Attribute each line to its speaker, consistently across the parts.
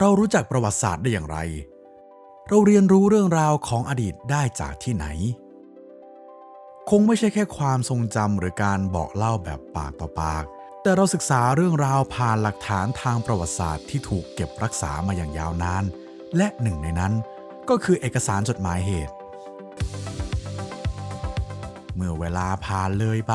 Speaker 1: เรารู้จักประวัติศาสตร์ได้อย่างไร เราเรียนรู้เรื่องราวของอดีตได้จากที่ไหน คงไม่ใช่แค่ความทรงจำหรือการบอกเล่าแบบปากต่อปาก แต่เราศึกษาเรื่องราวผ่านหลักฐานทางประวัติศาสตร์ที่ถูกเก็บรักษามาอย่างยาวนาน และหนึ่งในนั้น ก็คือเอกสารจดหมายเหตุ เมื่อเวลาผ่านเลยไป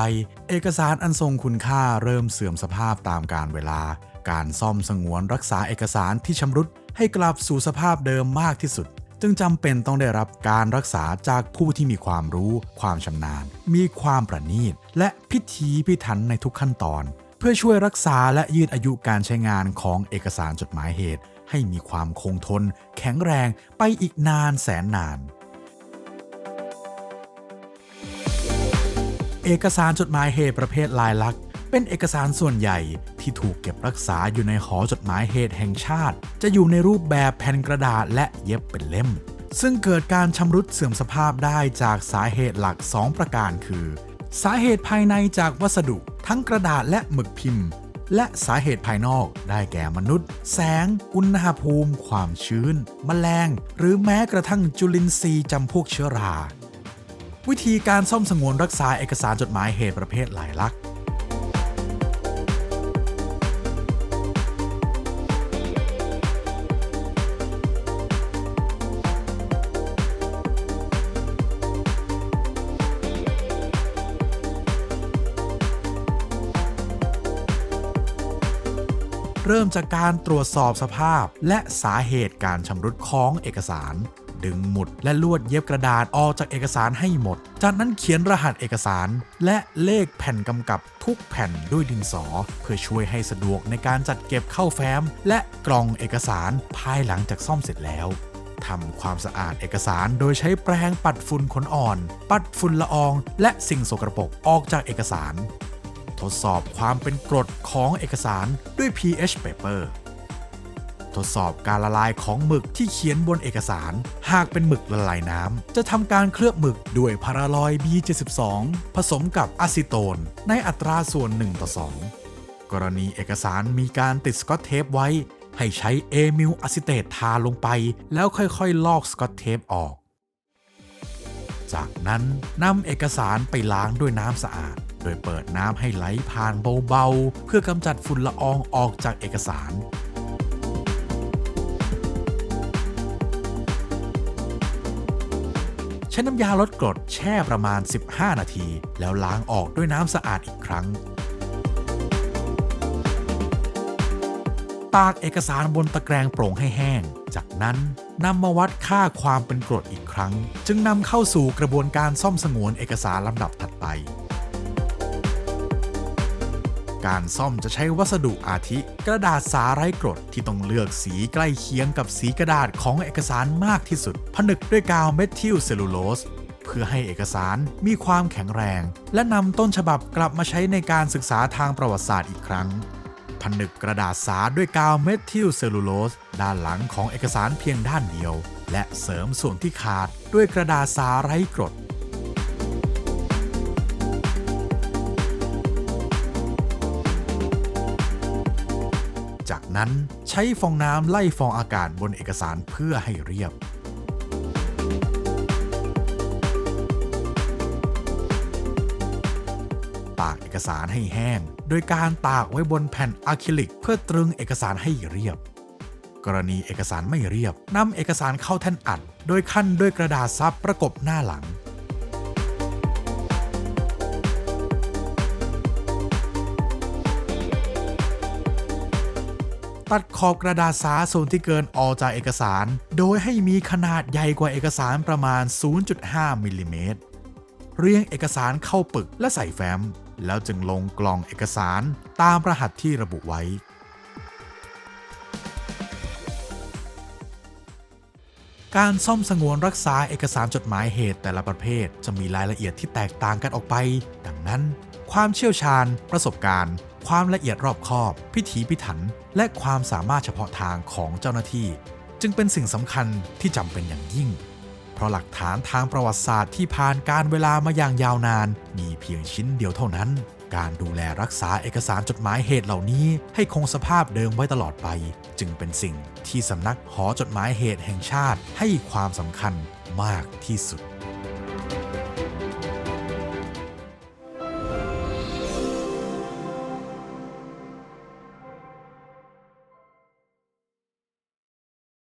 Speaker 1: เอกสารอันทรงคุณค่าเริ่มเสื่อมสภาพตามกาลเวลา การซ่อมสงวนรักษาเอกสารที่ชำรุดให้กลับสู่สภาพเดิมมากที่สุด จึงจำเป็นต้องได้รับการรักษาจากผู้ที่มีความรู้ ความชำนาญ มีความประณีต และพิถีพิถันในทุกขั้นตอน เพื่อช่วยรักษาและยืดอายุการใช้งานของเอกสารจดหมายเหตุ ให้มีความคงทน แข็งแรงไปอีกนานแสนนาน เอกสารจดหมายเหตุประเภทลายลักษณ์เป็นเอกสารส่วนใหญ่ที่ถูกเก็บรักษาอยู่ในหอจดหมายเหตุแห่งชาติ จะอยู่ในรูปแบบแผ่นกระดาษและเย็บเป็นเล่ม ซึ่งเกิดการชำรุดเสื่อมสภาพได้จากสาเหตุหลัก 2 ประการคือ สาเหตุภายในจากวัสดุทั้งกระดาษและหมึกพิมพ์ และสาเหตุภายนอกได้แก่มนุษย์ แสง อุณหภูมิ ความชื้น แมลง หรือแม้กระทั่งจุลินทรีย์จำพวกเชื้อรา วิธีการซ่อมสงวนรักษาเอกสารจดหมายเหตุประเภทหลายลักษณ์เริ่มจากการตรวจสอบสภาพและสาเหตุการชำรุดของเอกสาร ดึงหมุด และลวดเย็บกระดาษออกจากเอกสารให้หมด จากนั้นเขียนรหัสเอกสาร และเลขแผ่นกำกับทุกแผ่นด้วยดินสอ เพื่อช่วยให้สะดวกในการจัดเก็บเข้าแฟ้ม และกล่องเอกสารภายหลังจากซ่อมเสร็จแล้วทำความสะอาดเอกสารโดยใช้แปรงปัดฝุ่นขนอ่อน ปัดฝุ่นละออง และสิ่งสกรปรกออกจากเอกสาร ทดสอบความเป็นกรดของเอกสารด้วย pH paper ทดสอบการละลายของหมึกที่เขียนบนเอกสาร หากเป็นหมึกละลายน้ำ จะทำการเคลือบหมึกด้วยพาราลอย B72 ผสมกับอะซิโตน ในอัตราส่วน 1 ต่อ 2 กรณีเอกสารมีการติดสกอตเทปไว้ ให้ใช้เอมิลอะซิเตตทาลงไป แล้วค่อยๆ ลอกสกอตเทปออก จากนั้นนำเอกสารไปล้างด้วยน้ำสะอาดโดยเปิดน้ำให้ไหลผ่านเบาๆ เพื่อกำจัดฝุ่นละอองออกจากเอกสาร ใช้น้ำยาลดกรดแช่ประมาณ 15 นาที แล้วล้างออกด้วยน้ำสะอาดอีกครั้ง ตากเอกสารบนตะแกรงโปร่งให้แห้ง จากนั้นนำมาวัดค่าความเป็นกรดอีกครั้ง จึงนำเข้าสู่กระบวนการซ่อมสงวนเอกสารลำดับถัดไป การซ่อมจะใช้วัสดุอาทิ กระดาษสาไร้กรดที่ต้องเลือกสีใกล้เคียงกับสีกระดาษของเอกสารมากที่สุด ผนึกด้วยกาวเมทิลเซลลูโลสเพื่อให้เอกสารมีความแข็งแรง และนำต้นฉบับกลับมาใช้ในการศึกษาทางประวัติศาสตร์อีกครั้ง ผนึกกระดาษสาด้วยกาวเมทิลเซลลูโลสด้านหลังของเอกสารเพียงด้านเดียว และเสริมส่วนที่ขาดด้วยกระดาษสาไร้กรด นั้น ใช้ฟองน้ำไล่ฟองอากาศบนเอกสารเพื่อให้เรียบ ตากเอกสารให้แห้ง โดยการตากไว้บนแผ่นอะคริลิก เพื่อตรึงเอกสารให้เรียบ กรณีเอกสารไม่เรียบนำเอกสารเข้าแท่นอัด โดยขั้นด้วยกระดาษซับประกบหน้าหลัง ตัดขอบกระดาษสาส่วนที่เกินออกจากเอกสาร โดยให้มีขนาดใหญ่กว่าเอกสารประมาณ 0.5มิลลิเมตรเรียงเอกสารเข้าปึกและใส่แฟ้ม แล้วจึงลงกล่องเอกสารตามรหัสที่ระบุไว้ การซ่อมสงวนรักษาเอกสารจดหมายเหตุแต่ละประเภท จะมีรายละเอียดที่แตกต่างกันออกไป ดังนั้น ความเชี่ยวชาญ ประสบการณ์ ความละเอียดรอบคอบ พิถีพิถัน และความสามารถเฉพาะทางของเจ้าหน้าที่ จึงเป็นสิ่งสำคัญที่จำเป็นอย่างยิ่ง เพราะหลักฐานทางประวัติศาสตร์ที่ผ่านการเวลามาอย่างยาวนาน มีเพียงชิ้นเดียวเท่านั้น การดูแลรักษาเอกสารจดหมายเหตุเหล่านี้ ให้คงสภาพเดิมไว้ตลอดไป จึงเป็นสิ่งที่สำนักหอจดหมายเหตุแห่งชาติให้ความสำคัญมากที่สุด